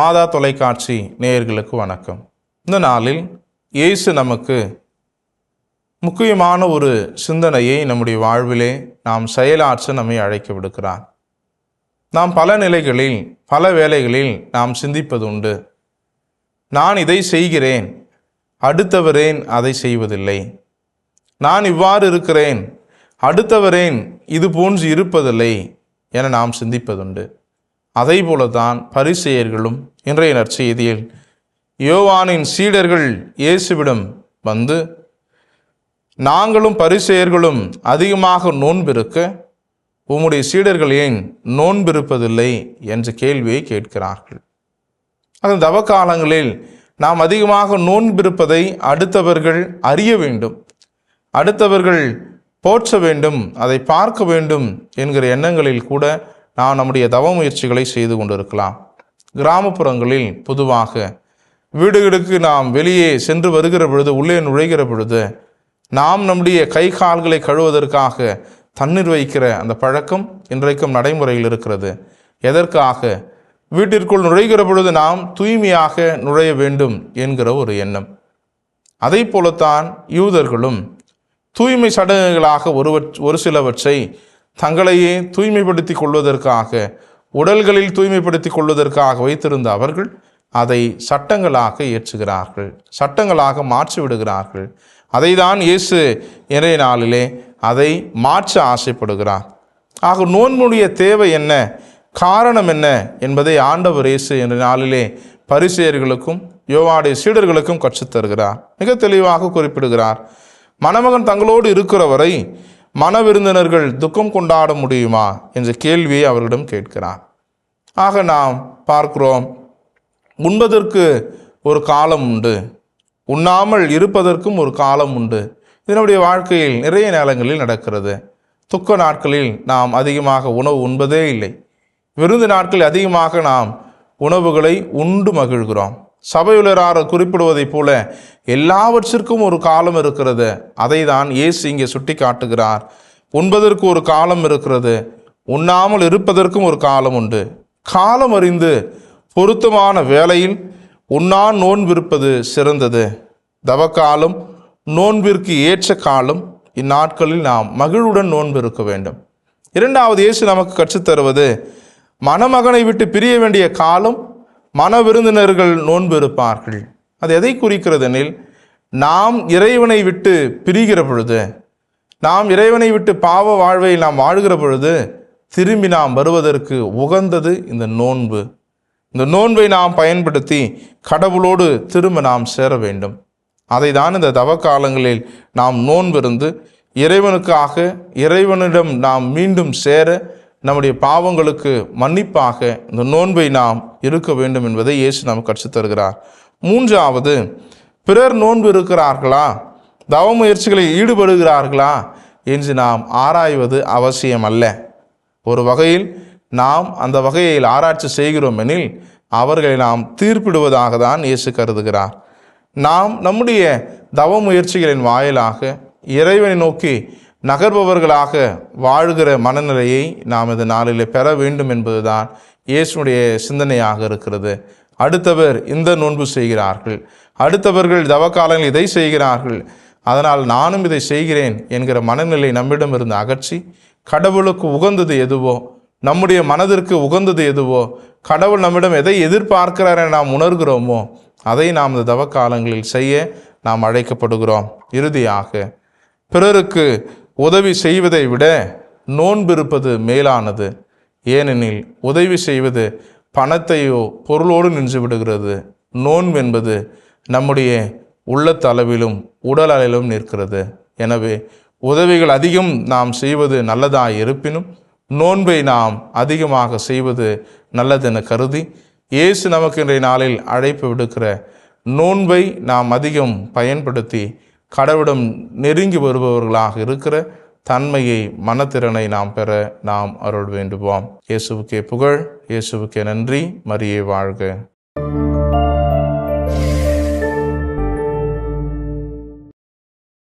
மாதா தொலைக்காட்சி நேயர்களுக்கு வணக்கம். இந்த நாளில் இயேசு நமக்கு முக்கியமான ஒரு சிந்தனையை நம்முடைய வாழ்விலே நாம் செயலாற்ற நம்மை அழைக்க விடுக்கிறார். நாம் பல நிலைகளில் பல வேலைகளில் நாம் சிந்திப்பது உண்டு நான் இதை செய்கிறேன் அடுத்தவரேன் அதை செய்வதில்லை. நான் இவ்வாறு இருக்கிறேன் அடுத்தவரேன் இது போன்று இருப்பதில்லை என நாம் சிந்திப்பதுண்டு. அதை போலதான் பரிசெயர்களும் இன்றைய நற்செய்தியில் யோவானின் சீடர்கள் இயேசுவிடம் வந்து நாங்களும் பரிசெயர்களும் அதிகமாக நோன்பிருக்க உம்முடைய சீடர்கள் ஏன் நோன்பிருப்பதில்லை? என்ற கேள்வியை கேட்கிறார்கள். அந்த தவக்காலங்களில் நாம் அதிகமாக நோன்பிருப்பதை அடுத்தவர்கள் அறிய வேண்டும் அடுத்தவர்கள் போற்ற வேண்டும் அதை பார்க்க வேண்டும் என்கிற எண்ணங்களில் கூட நாம் நம்முடைய தவ முயற்சிகளை செய்து கொண்டிருக்கலாம். கிராமப்புறங்களில் பொதுவாக வீடுகளுக்கு நாம் வெளியே சென்று வருகிற பொழுது உள்ளே நுழைகிற பொழுது நாம் நம்முடைய கை கால்களை கழுவதற்காக தண்ணீர் வைக்கிற அந்த பழக்கம் இன்றைக்கும் நடைமுறையில் இருக்கிறது. எதற்காக? வீட்டிற்குள் நுழைகிற பொழுது நாம் தூய்மையாக நுழைய வேண்டும் என்கிற ஒரு எண்ணம். அதை போலத்தான் யூதர்களும் தூய்மை சடங்குகளாக ஒருவற் ஒரு சிலவற்றை தங்களையே தூய்மைப்படுத்தி கொள்வதற்காக உடல்களில் தூய்மைப்படுத்தி கொள்வதற்காக வைத்திருந்த அவர்கள் அதை சட்டங்களாக ஏற்றுகிறார்கள் சட்டங்களாக மாற்றி விடுகிறார்கள். அதை தான் இயேசு இறைய நாளிலே அதை மாற்ற ஆசைப்படுகிறார். ஆக நோன்புடைய தேவை என்ன? காரணம் என்ன? என்பதை ஆண்டவர் இயேசு என்ற நாளிலே பரிசெயர்களுக்கும் யோவாடைய சீடர்களுக்கும் கற்றுத்தருகிறார். மிக தெளிவாக குறிப்பிடுகிறார். மணமகன் தங்களோடு இருக்கிற வரை மன விருந்தினர்கள் துக்கம் கொண்டாட முடியுமா? என்ற கேள்வியை அவர்களிடம் கேட்கிறார். ஆக நாம் பார்க்கிறோம் உண்பதற்கு ஒரு காலம் உண்டு உண்ணாமல் இருப்பதற்கும் ஒரு காலம் உண்டு. இதனுடைய வாழ்க்கையில் நிறைய நேரங்களில் நடக்கிறது. துக்க நாட்களில் நாம் அதிகமாக உணவு உண்பதே இல்லை. விருந்து நாட்களில் அதிகமாக நாம் உணவுகளை உண்டு மகிழ்கிறோம். சபையுலரார் குறிப்பிடுவதைப் போல எல்லாவற்றிற்கும் ஒரு காலம் இருக்கிறது. அதை தான் இயேசு இங்கே சுட்டி காட்டுகிறார் உண்பதற்கு ஒரு காலம் இருக்கிறது. உண்ணாமல் இருப்பதற்கும் ஒரு காலம் உண்டு. காலம் அறிந்து பொருத்தமான வேளையில் உண்ணா நோன்பிருப்பது சிறந்தது. தவக்காலம் நோன்பிற்கு ஏற்ற காலம். இந்நாட்களில் நாம் மகிழ்வுடன் நோன்பு இருக்க வேண்டும். இரண்டாவது இயேசு நமக்கு கற்றுத்தருவது மணமகனை விட்டு பிரிய வேண்டிய காலம் மன விருந்தினர்கள் நோன்பு இருப்பார்கள். அது எதை குறிக்கிறது எனில் நாம் இறைவனை விட்டு பிரிகிற பொழுது நாம் இறைவனை விட்டு பாவ வாழ்வை நாம் வாழ்கிற பொழுது திரும்பி நாம் வருவதற்கு உகந்தது இந்த நோன்பு. இந்த நோன்பை நாம் பயன்படுத்தி கடவுளோடு திரும்ப நாம் சேர வேண்டும். அதை தான் இந்த தவ காலங்களில் நாம் நோன்பிருந்து இறைவனுக்காக இறைவனிடம் நாம் மீண்டும் சேர நம்முடைய பாவங்களுக்கு மன்னிப்பாக இந்த நோன்பை நாம் இருக்க வேண்டும் என்பதை இயேசு நமக்கு கற்றுத்தருகிறார் மூன்றாவது பிறர் நோன்பு இருக்கிறார்களா? தவ முயற்சிகளில் ஈடுபடுகிறார்களா? என்று நாம் ஆராய்வது அவசியம் அல்ல ஒரு வகையில் நாம் அந்த வகையில் ஆராய்ச்சி செய்கிறோம் எனில் அவர்களை நாம் தீர்ப்பிடுவதாக தான் இயேசு கருதுகிறார். நாம் நம்முடைய தவ முயற்சிகளின் வாயிலாக இறைவனை நோக்கி நகர்பவர்களாக வாழ்கிற மனநிலையை நாம் இந்த நாளில் பெற வேண்டும் என்பதுதான் இயேசுடைய சிந்தனையாக இருக்கிறது. அடுத்தவர் இந்த நோன்பு செய்கிறார்கள். அடுத்தவர்கள் தவக்காலங்கள் இதை செய்கிறார்கள். அதனால் நானும் இதை செய்கிறேன் என்கிற மனநிலை நம்மிடமிருந்து அகற்றி கடவுளுக்கு உகந்தது எதுவோ நம்முடைய மனதிற்கு உகந்தது எதுவோ கடவுள் நம்மிடம் எதை எதிர்பார்க்கிறார் என நாம் உணர்கிறோமோ அதை நாம் இந்த தவக்காலங்களில் செய்ய நாம் அழைக்கப்படுகிறோம். இறுதியாக பிறருக்கு உதவி செய்வதை விட நோன்பிருப்பது மேலானது. ஏனெனில் உதவி செய்வது பணத்தையோ பொருளோடு நின்று விடுகிறது. நோன்பு என்பது நம்முடைய உள்ளத்தளவிலும் உடல் அளவிலும் நிற்கிறது. எனவே உதவிகள் அதிகம் நாம் செய்வது நல்லதாக இருப்பினும் நோன்பை நாம் அதிகமாக செய்வது நல்லதென கருதி இயேசு நமக்கு இன்றைய நாளில் அழைப்பு விடுக்கிற நோன்பை நாம் அதிகம் பயன்படுத்தி கடவுளிடம் நெருங்கி வருபவர்களாக இருக்கிற தன்மையை மனத்திறனை நாம் பெற நாம் அருள் வேண்டுவோம். இயேசுவுக்கே புகழ் இயேசுவுக்கே நன்றி. மரியே வாழ்க.